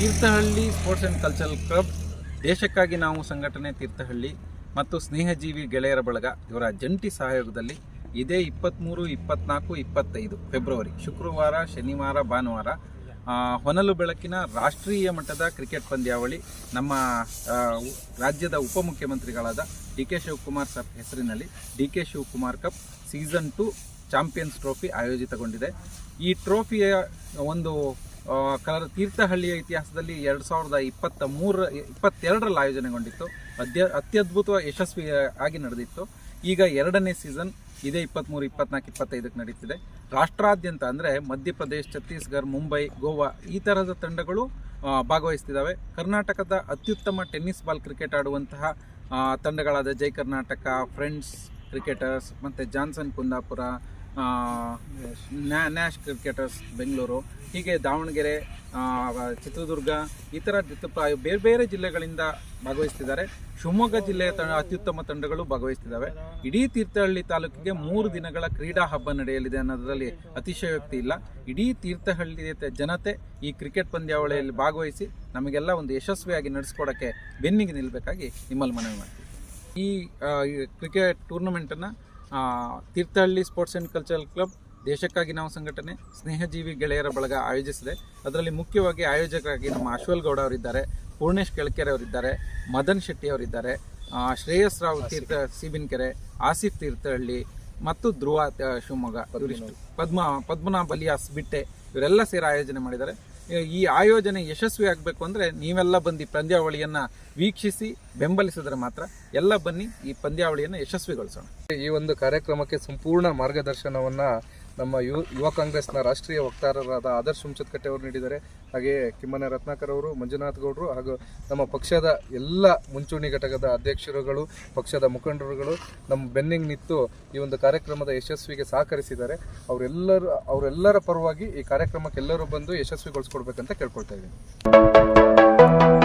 Thirthahalli sports and cultural club ದೇಶಕ್ಕಾಗಿ ನಾವು ಸಂಘಟನೆ ತೀರ್ಥಹಳ್ಳಿ ಮತ್ತು ಸ್ನೇಹಜೀವಿ ಗೆಳೆಯರ ಬಳಗ ಇವರ ಜಂಟಿ ಸಹಯೋಗದಲ್ಲಿ ಇದೇ ಇಪ್ಪತ್ತ್ಮೂರು ಇಪ್ಪತ್ನಾಲ್ಕು, ಇಪ್ಪತ್ತೈದು ಫೆಬ್ರವರಿ ಶುಕ್ರವಾರ, ಶನಿವಾರ, ಭಾನುವಾರ ಹೊನಲು ಬೆಳಕಿನ ರಾಷ್ಟ್ರೀಯ ಮಟ್ಟದ ಕ್ರಿಕೆಟ್ ಪಂದ್ಯಾವಳಿ ನಮ್ಮ ರಾಜ್ಯದ ಉಪಮುಖ್ಯಮಂತ್ರಿಗಳಾದ ಡಿ ಕೆ ಶಿವಕುಮಾರ್ ಸರ್ ಹೆಸರಿನಲ್ಲಿ D K Shivakumar cup season two champions trophy ಆಯೋಜಿತಗೊಂಡಿದೆ. ಈ ಟ್ರೋಫಿಯ ಒಂದು ಕಲರ್ ತೀರ್ಥಹಳ್ಳಿಯ ಇತಿಹಾಸದಲ್ಲಿ ಎರಡು ಸಾವಿರದ ಇಪ್ಪತ್ತ ಮೂರ, ಇಪ್ಪತ್ತೆರಡರಲ್ಲಿ ಆಯೋಜನೆಗೊಂಡಿತ್ತು. ಅದ್ಯ, ಅತ್ಯದ್ಭುತ ಯಶಸ್ವಿ ಆಗಿ ನಡೆದಿತ್ತು. ಈಗ ಎರಡನೇ ಸೀಸನ್, ಇದೇ ಇಪ್ಪತ್ತ್ಮೂರು ಇಪ್ಪತ್ನಾಲ್ಕು, ಇಪ್ಪತ್ತೈದಕ್ಕೆ ನಡೀತಿದೆ. ರಾಷ್ಟ್ರಾದ್ಯಂತ ಅಂದರೆ ಮಧ್ಯಪ್ರದೇಶ್, ಛತ್ತೀಸ್ಗಢ, ಮುಂಬೈ, ಗೋವಾ ಈ ಥರದ ತಂಡಗಳು ಭಾಗವಹಿಸ್ತಿದ್ದಾವೆ ಕರ್ನಾಟಕದ ಅತ್ಯುತ್ತಮ ಟೆನ್ನಿಸ್ ಬಾಲ್ ಕ್ರಿಕೆಟ್ ಆಡುವಂತಹ ತಂಡಗಳಾದ ಜೈ ಕರ್ನಾಟಕ, ಫ್ರೆಂಡ್ಸ್ ಕ್ರಿಕೆಟರ್ಸ್ ಮತ್ತು ಜಾನ್ಸನ್ ಕುಂದಾಪುರ ಆ, ನ್ಯಾ ನ್ಯಾಶ್ ಕ್ರಿಕೆಟರ್ಸ್ ಬೆಂಗಳೂರು ಹೀಗೆ ದಾವಣಗೆರೆ ಚಿತ್ರದುರ್ಗ ಈ ಥರ ಬೇರೆ ಬೇರೆ ಜಿಲ್ಲೆಗಳಿಂದ ಭಾಗವಹಿಸ್ತಿದ್ದಾರೆ. ಶಿವಮೊಗ್ಗ ಜಿಲ್ಲೆಯ ತ ಅತ್ಯುತ್ತಮ ತಂಡಗಳು ಭಾಗವಹಿಸ್ತಿದ್ದಾವೆ. ಇಡೀ ತೀರ್ಥಹಳ್ಳಿ ತಾಲೂಕಿಗೆ ಮೂರು ದಿನಗಳ ಕ್ರೀಡಾ ಹಬ್ಬ ನಡೆಯಲಿದೆ ಅನ್ನೋದರಲ್ಲಿ ಅತಿಶಯೋಕ್ತಿ ಇಲ್ಲ. ಇಡೀ ತೀರ್ಥಹಳ್ಳಿ ಜನತೆ ಈ ಕ್ರಿಕೆಟ್ ಪಂದ್ಯಾವಳಿಯಲ್ಲಿ ಭಾಗವಹಿಸಿ ನಮಗೆಲ್ಲ ಒಂದು ಯಶಸ್ವಿಯಾಗಿ ನಡೆಸ್ಕೊಡೋಕ್ಕೆ ಬೆನ್ನಿಗೆ ನಿಲ್ಲಬೇಕಾಗಿ ನಿಮ್ಮಲ್ಲಿ ಮನವಿ ಮಾಡ್ತೀವಿ ಈ cricket ಟೂರ್ನಮೆಂಟನ್ನು Thirthahalli sports and cultural club ದೇಶಕ್ಕಾಗಿ ನಾವು ಸಂಘಟನೆ ಸ್ನೇಹಜೀವಿ ಗೆಳೆಯರ ಬಳಗ ಆಯೋಜಿಸಿದೆ. ಅದರಲ್ಲಿ ಮುಖ್ಯವಾಗಿ ಆಯೋಜಕರಾಗಿ ನಮ್ಮ ಅಶ್ವಲ್ ಗೌಡ ಅವರಿದ್ದಾರೆ ಪೂರ್ಣೇಶ್ ಕೆಳಕೆರೆ ಅವರಿದ್ದಾರೆ ಮದನ್ ಶೆಟ್ಟಿ ಅವರಿದ್ದಾರೆ ಶ್ರೇಯಸ್ ರಾವ್ ತೀರ್ಥ ಸಿಬಿನ್ಕೆರೆ ಆಸಿಫ್ ತೀರ್ಥಹಳ್ಳಿ ಮತ್ತು ಧ್ರುವ ಶಿವಮೊಗ್ಗ. ಇವರಿಷ್ಟು. ಪದ್ಮ ಪದ್ಮನಾಭ ಅಲಿಯಾಸ್ ಬಿಟ್ಟೆ ಇವರೆಲ್ಲ ಸೇರಿ ಆಯೋಜನೆ ಮಾಡಿದ್ದಾರೆ. ಈ- ಆಯೋಜನೆ ಯಶಸ್ವಿ ಆಗಬೇಕು ಅಂದರೆ ನೀವೆಲ್ಲ ಬಂದು ಪಂದ್ಯಾವಳಿಯನ್ನು ವೀಕ್ಷಿಸಿ ಬೆಂಬಲಿಸಿದ್ರೆ ಮಾತ್ರ ಎಲ್ಲ ಬನ್ನಿ ಈ ಪಂದ್ಯಾವಳಿಯನ್ನು ಯಶಸ್ವಿಗೊಳಿಸೋಣ. ಈ ಒಂದು ಕಾರ್ಯಕ್ರಮಕ್ಕೆ ಸಂಪೂರ್ಣ ಮಾರ್ಗದರ್ಶನವನ್ನ ನಮ್ಮ ಯು ಯುವ ಕಾಂಗ್ರೆಸ್ನ ರಾಷ್ಟ್ರೀಯ ವಕ್ತಾರರಾದ ಆದರ್ಶ್ ಹುಂಚತ್ಕಟ್ಟೆ ಅವರು ನೀಡಿದ್ದಾರೆ. ಹಾಗೆಯೇ ಕಿಮ್ಮನೆ ರತ್ನಾಕರ್ ಅವರು, ಮಂಜುನಾಥ್ ಗೌಡರು ಹಾಗೂ ನಮ್ಮ ಪಕ್ಷದ ಎಲ್ಲ ಮುಂಚೂಣಿ ಘಟಕದ ಅಧ್ಯಕ್ಷರುಗಳು, ಪಕ್ಷದ ಮುಖಂಡರುಗಳು ನಮ್ಮ ಬೆನ್ನಿಂಗ್ ನಿಂತು ಈ ಒಂದು ಕಾರ್ಯಕ್ರಮದ ಯಶಸ್ವಿಗೆ ಸಹಕರಿಸಿದ್ದಾರೆ. ಅವರೆಲ್ಲರ ಅವರೆಲ್ಲರ ಪರವಾಗಿ ಈ ಕಾರ್ಯಕ್ರಮಕ್ಕೆ ಎಲ್ಲರೂ ಬಂದು ಯಶಸ್ವಿಗೊಳಿಸ್ಕೊಡ್ಬೇಕಂತ ಕೇಳ್ಕೊಳ್ತಾ ಇದ್ದೀನಿ.